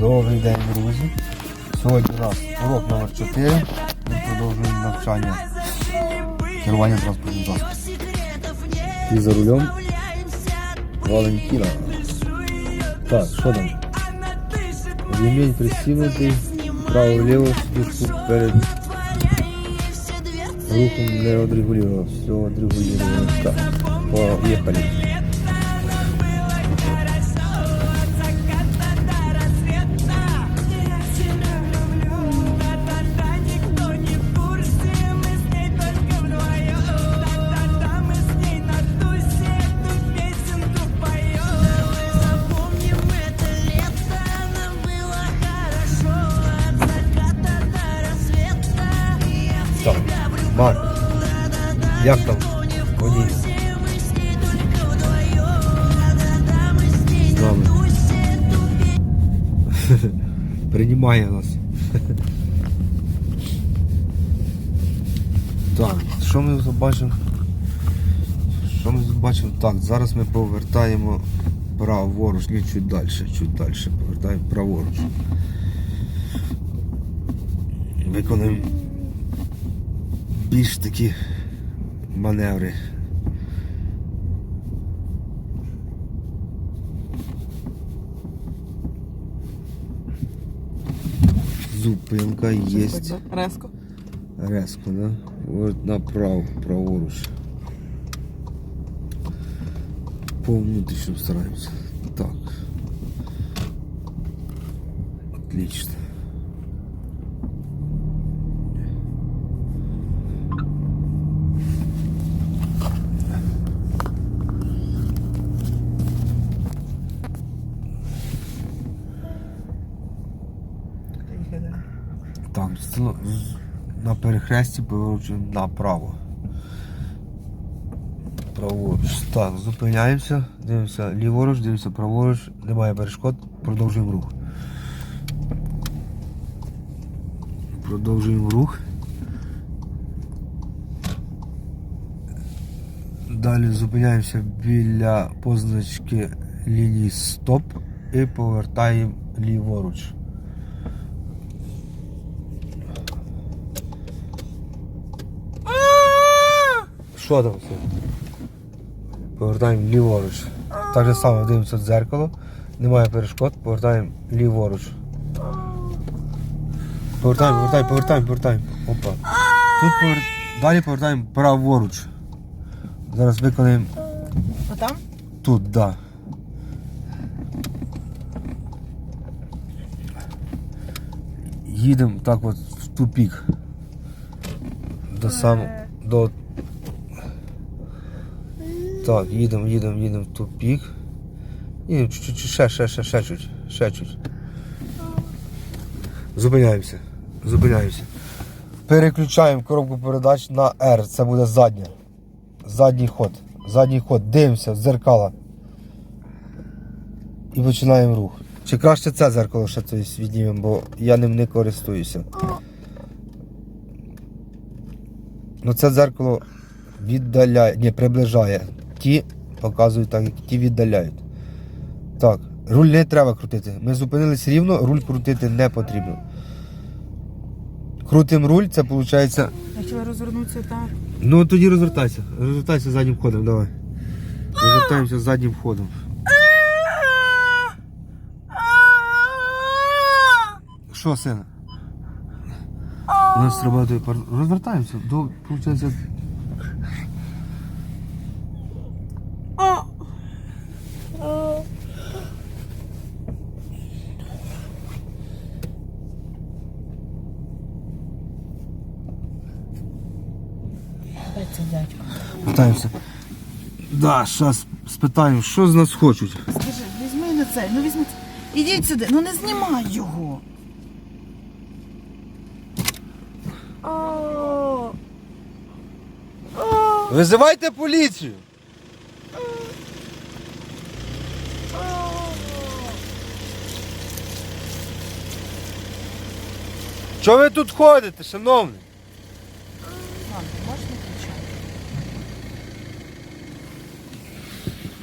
Добрий день, друзі. Сьогодні у нас урок номер 4. Ми продовжуємо навчання керування транспортним засобом. І за рулем Валентина. Так, що там? Ремінь пристібнутий, право-ліво сидушку перед рухом не отрегулировал. Все отрегулировано. Так, поехали. Марк, як там водій? З нами. Приймає нас. Так, що ми тут бачимо? Що ми тут бачимо? Так, зараз ми повертаємо праворуч, ні, чуть далі, чуть далі, повертаємо праворуч. Виконуємо більш такі маневри. Зупинка є. Резко. Резко, да? Вот направо, праворуч. По внутрішньому стараємося. Так. Отлично. З- з- на перехресті поворачуємо направо. Праворуч. Так, зупиняємося, дивимося ліворуч, дивимося праворуч, немає перешкод, продовжуємо рух. Продовжуємо рух. Далі зупиняємося біля позначки лінії стоп і повертаємо ліворуч. Що там все? Повертаємо ліворуч. Так же само дивимося в дзеркало. Немає перешкод, повертаємо ліворуч. Повертаємо, повертаємо, повертаємо, повертаємо. Опа. Тут повер... Далі повертаємо праворуч. Зараз виконаємо Отам? тут, да. Їдемо так от в тупік. До сам... до так, їдемо, їдемо, їдемо в тупік. І чуть-чуть, ще, ще, ще, ще чуть, ще чуть. Зупиняємося. Зупиняємося. Переключаємо коробку передач на R. Це буде задня. Задній ход. Задній ход. Дивимося в дзеркала. І починаємо рух. Чи краще це дзеркало ще тобто, віднімемо, бо я ним не користуюся. Ну це дзеркало віддаляє, ні, приближає. Ті показують так, як ті віддаляють. Так, руль не треба крутити. Ми зупинились рівно, руль крутити не потрібно. Крутим руль, це виходить. Я розвернутися так. Ну тоді розвертайся. Розвертайся заднім ходом, давай. Розвертаємося заднім ходом. Що, син? У нас срабатує пар... Розвертаємося. До, виходить, Це дядько. Питаємося. Да, зараз спитаємо, що з нас хочуть. Скажи, візьми на цей, ну візьми. це. Ідіть сюди, ну не знімай його. Визивайте поліцію. Чого ви тут ходите, шановний?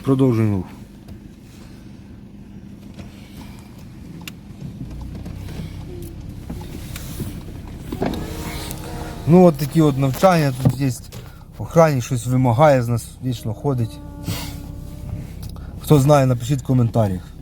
Продовжуємо. Ну от такі от навчання, тут є охрані, щось вимагає, з нас вічно ходить. Хто знає, напишіть в коментарях.